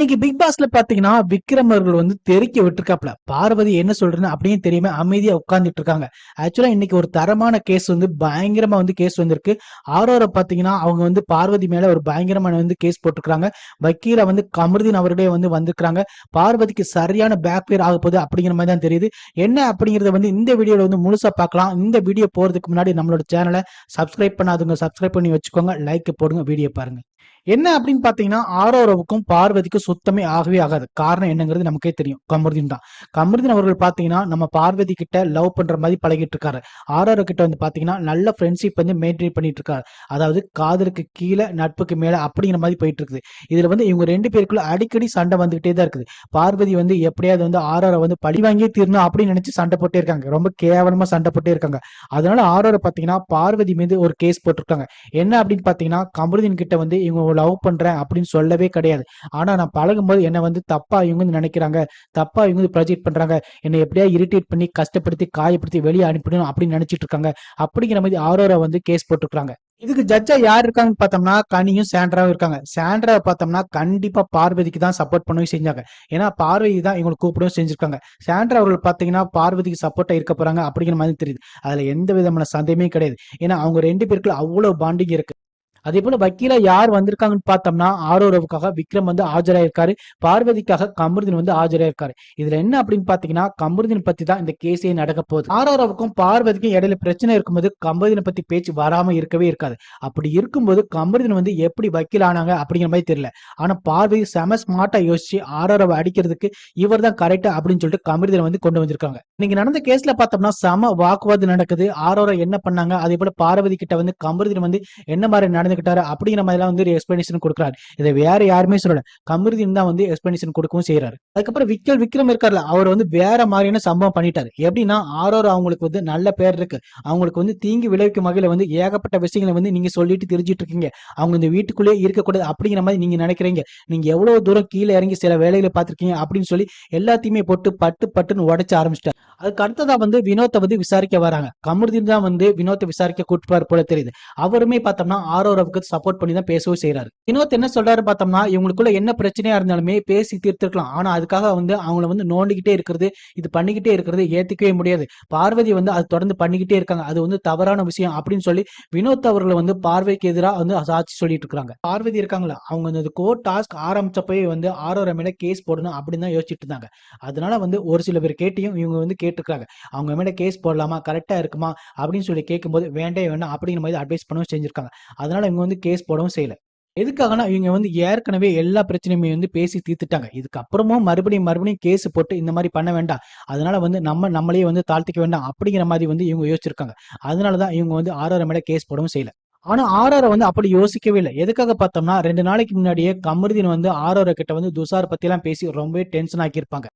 இன்னைக்கு பிக் பாஸ்ல பாத்தீங்கன்னா விக்ரம் அவர்கள் வந்து தெறிக்க விட்டுருக்காப்ல பார்வதி என்ன சொல்றேன்னு அப்படின்னு தெரியாம அமைதியா உட்கார்ந்துட்டு இருக்காங்க ஆக்சுவலா இன்னைக்கு ஒரு தரமான கேஸ் வந்து பயங்கரமா வந்து கேஸ் வந்திருக்கு. ஆரோரை பாத்தீங்கன்னா அவங்க வந்து பார்வதி மேல ஒரு பயங்கரமான வந்து கேஸ் போட்டுருக்காங்க வக்கீல வந்து கமருதீன் அவர்களே வந்து வந்திருக்காங்க பார்வதிக்கு சரியான பேக் பேர் ஆக போகுது அப்படிங்கிற மாதிரி தான் தெரியுது. என்ன அப்படிங்கறத வந்து இந்த வீடியோல வந்து முழுசா பார்க்கலாம். இந்த வீடியோ போறதுக்கு முன்னாடி நம்மளோட சேனலை சப்ஸ்கிரைப் பண்ணாதவங்க சப்ஸ்கிரைப் பண்ணி வச்சுக்கோங்க. லைக் போடுங்க வீடியோ பாருங்க. என்ன அப்படின்னு பாத்தீங்கன்னா ஆரோரவுக்கும் பார்வதிக்கும் சுத்தமே ஆகவே ஆகாது. காரணம் என்னங்கிறது நமக்கே தெரியும். கமருதீன் தான். கமருதீன் அவர்கள் பாத்தீங்கன்னா நம்ம பார்வதி கிட்ட லவ் பண்ற மாதிரி பழகிட்டு இருக்காரு. ஆரோரோ கிட்ட வந்து பாத்தீங்கன்னா நல்ல ஃப்ரெண்ட்ஷிப் வந்து மெயின்டைன் பண்ணிட்டு இருக்காரு. அதாவது காதலுக்கு கீழே நட்புக்கு மேல அப்படிங்கிற மாதிரி போயிட்டு இருக்குது. இதுல வந்து இவங்க ரெண்டு பேருக்குள்ள அடிக்கடி சண்டை வந்துகிட்டே தான் இருக்குது. பார்வதி வந்து எப்படியாவது வந்து ஆரோர வந்து பழி வாங்கியே தீரணும் அப்படின்னு நினைச்சு சண்டை போட்டே இருக்காங்க. ரொம்ப கேவலமா சண்டை போட்டே இருக்காங்க. அதனால ஆரோர பாத்தீங்கன்னா பார்வதி மீது ஒரு கேஸ் போட்டிருக்காங்க. என்ன அப்படின்னு பாத்தீங்கன்னா கமருதீன் கிட்ட வந்து இவங்க லவ் பண்றேன் அப்படின்னு சொல்லவே கிடையாது. ஆனா நான் பழகும்போது என்னை வந்து தப்பா இவங்க வந்து நினைக்கிறாங்க. தப்பா இவங்க வந்து ப்ரொஜெக்ட் பண்றாங்க. என்னை எப்படியா இரிட்டேட் பண்ணி கஷ்டப்படுத்தி காயப்படுத்தி வெளியே அனுப்பிடணும் அப்படின்னு நினைச்சிட்டு இருக்காங்க. அப்படிங்கிற மாதிரி ஆரோரா வந்து கேஸ் போட்டுருக்காங்க இதுக்கு ஜட்ஜா யார் இருக்காங்கன்னு பார்த்தோம்னா கனியும் சாண்ட்ராவும் இருக்காங்க. சாண்ட்ராவை பார்த்தோம்னா கண்டிப்பா பார்வதிக்கு தான் சப்போர்ட் பண்ணவும் செஞ்சாங்க. ஏன்னா பார்வதி தான் இவங்களுக்கு கூப்பிடவும் செஞ்சிருக்காங்க. சாண்ட்ரா அவர்கள் பார்த்தீங்கன்னா பார்வதிக்கு சப்போர்ட்டா இருக்க போறாங்க அப்படிங்கிற மாதிரி தெரியுது. அதுல எந்த விதமான சந்தேகமே கிடையாது. ஏன்னா அவங்க ரெண்டு பேருக்குள்ள அவ்வளவு பாண்டிங் இருக்கு. அதே போல வக்கீலா யார் வந்திருக்காங்கன்னு பார்த்தோம்னா ஆரோரவுக்காக விக்ரம் வந்து ஆஜராயிருக்காரு. பார்வதிக்காக கமருதீன் வந்து ஆஜராயிருக்காரு. இதுல என்ன அப்படின்னு பாத்தீங்கன்னா கமருதீன் பத்தி தான் இந்த கேஸே நடக்க போகுது. ஆரோரவுக்கும் பார்வதிக்கும் இடையில பிரச்சனை இருக்கும்போது கமருதீனை பத்தி பேச்சு வராம இருக்கவே இருக்காது. அப்படி இருக்கும்போது கமருதீன் வந்து எப்படி வக்கீல் ஆனாங்க அப்படிங்கிற மாதிரி தெரியல. ஆனா பார்வதி செம ஸ்மார்ட்டா யோசிச்சு ஆரோரவை அடிக்கிறதுக்கு இவர் தான் கரெக்டா அப்படின்னு சொல்லிட்டு கமருதீனை வந்து கொண்டு வந்திருக்காங்க. இன்னைக்கு நடந்த கேஸ்ல பார்த்தோம்னா செம வாக்குவாதம் நடக்குது. ஆரோரா என்ன பண்ணாங்க? அதே போல பார்வதி கிட்ட வந்து கமருதீன் வந்து என்ன மாதிரி நடந்து நடந்துகிட்டாரு அப்படிங்கிற மாதிரி எல்லாம் வந்து ஒரு எக்ஸ்பிளனேஷன் கொடுக்குறாரு. இதை வேற யாருமே சொல்லல. கமருதீன் தான் வந்து எக்ஸ்பிளனேஷன் கொடுக்கவும் செய்யறாரு அதுக்கப்புறம் விக்கல் விக்ரம் இருக்கார்ல அவர் வந்து வேற மாதிரியான சம்பவம் பண்ணிட்டாரு. எப்படின்னா ஆரோர் அவங்களுக்கு வந்து நல்ல பேர் இருக்கு. அவங்களுக்கு வந்து தீங்கு விளைவிக்கும் வகையில வந்து ஏகப்பட்ட விஷயங்களை வந்து நீங்க சொல்லிட்டு தெரிஞ்சிட்டு இருக்கீங்க. அவங்க இந்த வீட்டுக்குள்ளேயே இருக்கக்கூடாது அப்படிங்கிற மாதிரி நீங்க நினைக்கிறீங்க. நீங்க எவ்வளவு தூரம் கீழே இறங்கி சில வேலைகளை பார்த்திருக்கீங்க அப்படின்னு சொல்லி எல்லாத்தையுமே போட்டு பட்டு பட்டுன்னு உடைச்சு ஆரம்பிச்சிட்டாரு. அதுக்கு அடுத்ததா வந்து வினோத்தை வந்து விசாரிக்க வராங்க. கமருதீன் தான் வந்து வினோத்தை விசாரிக்க கூட்டுவார் போல தெரியுது. அவருமே பார்த்தோம்னா ஆரோரவுக்கு சப்போர்ட் பண்ணி தான் பேசவும் செய்யறாரு வினோத் என்ன சொல்றாரு பார்த்தோம்னா இவங்களுக்குள்ள என்ன பிரச்சனையா இருந்தாலுமே பேசி தீர்த்திருக்கலாம். ஆனா அதுக்காக வந்து அவங்கள வந்து நோண்டிக்கிட்டே இருக்கிறது இது பண்ணிக்கிட்டே இருக்கிறது ஏத்துக்கவே முடியாது. பார்வதி வந்து அது தொடர்ந்து பண்ணிக்கிட்டே இருக்காங்க. அது வந்து தவறான விஷயம் அப்படின்னு சொல்லி வினோத் அவர்களை வந்து பார்வைக்கு எதிராக வந்து சாட்சி சொல்லிட்டு இருக்காங்க பார்வதி இருக்காங்களா அவங்க அந்த கோர்ட் டாஸ்க் ஆரம்பிச்சப்பவே வந்து ஆரோர மேல கேஸ் போடணும் அப்படின்னு தான் யோசிச்சுட்டு இருந்தாங்க. அதனால வந்து ஒரு சில பேர் கேட்டியும் இவங்க வந்து கே கேட்டுருக்காங்க. அவங்க மேலே கேஸ் போடலாமா? கரெக்டா இருக்குமா? அப்படின்னு சொல்லி கேட்கும்போது வேண்டே வேண்டாம் அப்படிங்கிற மாதிரி அட்வைஸ் பண்ணவும் செஞ்சிருக்காங்க. அதனால இவங்க வந்து கேஸ் போடவும் செய்யலை. எதுக்காகனா இவங்க வந்து ஏற்கனவே எல்லா பிரச்சனையுமே வந்து பேசி தீர்த்துட்டாங்க. இதுக்கப்புறமும் மறுபடியும் மறுபடியும் கேஸ் போட்டு இந்த மாதிரி பண்ண வேண்டாம். அதனால வந்து நம்ம நம்மளே வந்து தாழ்த்திக்க வேண்டாம் அப்படிங்கிற மாதிரி வந்து இவங்க யோசிச்சிருக்காங்க. அதனாலதான் இவங்க வந்து ஆறாறு மேல கேஸ் போடவும் செய்யல. ஆனா ஆர்ஆர் வந்து அப்படி யோசிக்கவே இல்லை. எதுக்காக பார்த்தோம்னா ரெண்டு நாளைக்கு முன்னாடியே கமருதீன் வந்து ஆர்ஆர் கிட்ட வந்து துஷார் பத்தி எல்லாம் பேசி ரொம்பவே டென்ஷன் ஆக்கியிருப்பாங்க.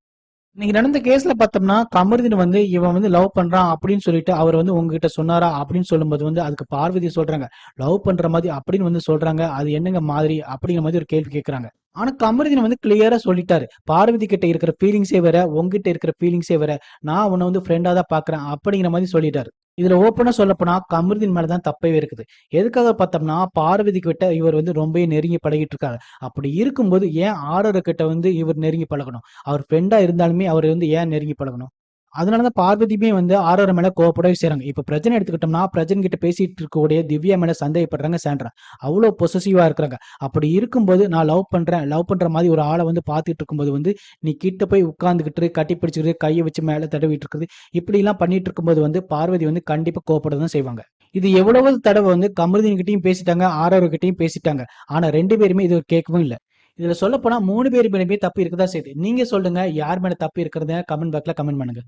இன்னைக்கு நடந்த கேஸ்ல பார்த்தோம்னா கமருதீன் வந்து இவன் வந்து லவ் பண்றான் அப்படின்னு சொல்லிட்டு அவர் வந்து உங்ககிட்ட சொன்னாரா அப்படின்னு சொல்லும்போது வந்து அதுக்கு பார்வதி சொல்றாங்க. லவ் பண்ற மாதிரி அப்படின்னு வந்து சொல்றாங்க. அது என்னங்க மாதிரி அப்படிங்கிற மாதிரி ஒரு கேள்வி கேட்கறாங்க ஆனா கமருதீன் வந்து கிளியரா சொல்லிட்டாரு. பார்வதி கிட்ட இருக்கிற ஃபீலிங்ஸே வேற உங்ககிட்ட இருக்கிற ஃபீலிங்ஸே வேற நான் உன்னை வந்து ஃப்ரெண்டா தான் பாக்குறேன் அப்படிங்கிற மாதிரி சொல்லிட்டாரு. இதுல ஓப்பனா சொல்லப்போனா கமருதின் மேலதான் தப்பவே இருக்குது. எதுக்காக பார்த்தோம்னா பார்வதி கிட்ட இவர் வந்து ரொம்ப நெருங்கி பழகிட்டு இருக்காரு. அப்படி இருக்கும்போது ஏன் ஆரோர கிட்ட வந்து இவர் நெருங்கி பழகணும்? அவர் ஃப்ரெண்டா இருந்தாலுமே அவர் வந்து ஏன் நெருங்கி பழகணும்? அதனாலதான் பார்வதியுமே வந்து ஆரோர மேல கோவப்படவே செய்யறாங்க இப்ப பிரச்சனை எடுத்துக்கிட்டோம்னா பிரஜன் கிட்ட பேசிட்டு இருக்கக்கூடிய திவ்யா மேல சந்தேகப்படுறாங்க சாண்ட்ரா. அவ்வளவு பொசசிவா இருக்கிறாங்க. அப்படி இருக்கும்போது நான் லவ் பண்றேன் லவ் பண்ற மாதிரி ஒரு ஆளை வந்து பாத்துட்டு இருக்கும்போது வந்து நீ கிட்ட போய் உட்கார்ந்துகிட்டு கட்டி பிடிச்சிருக்கு கையை வச்சு மேல தடவிட்டு இருக்குது. இப்படி எல்லாம் பண்ணிட்டு இருக்கும்போது வந்து பார்வதி வந்து கண்டிப்பா கோவப்பட தான் செய்வாங்க. இது எவ்வளவு தடவை வந்து கமருதீன் பேசிட்டாங்க ஆரோர கிட்டையும் பேசிட்டாங்க. ஆனா ரெண்டு பேருமே இது கேட்கவும் இல்லை. இதுல சொல்ல போனா மூணு பேர் மேலுமே தப்பு இருக்கதா செய்யுது. நீங்க சொல்லுங்க யார் மேல தப்பு இருக்கிறத? கமெண்ட் பாக்ல கமெண்ட் பண்ணுங்க.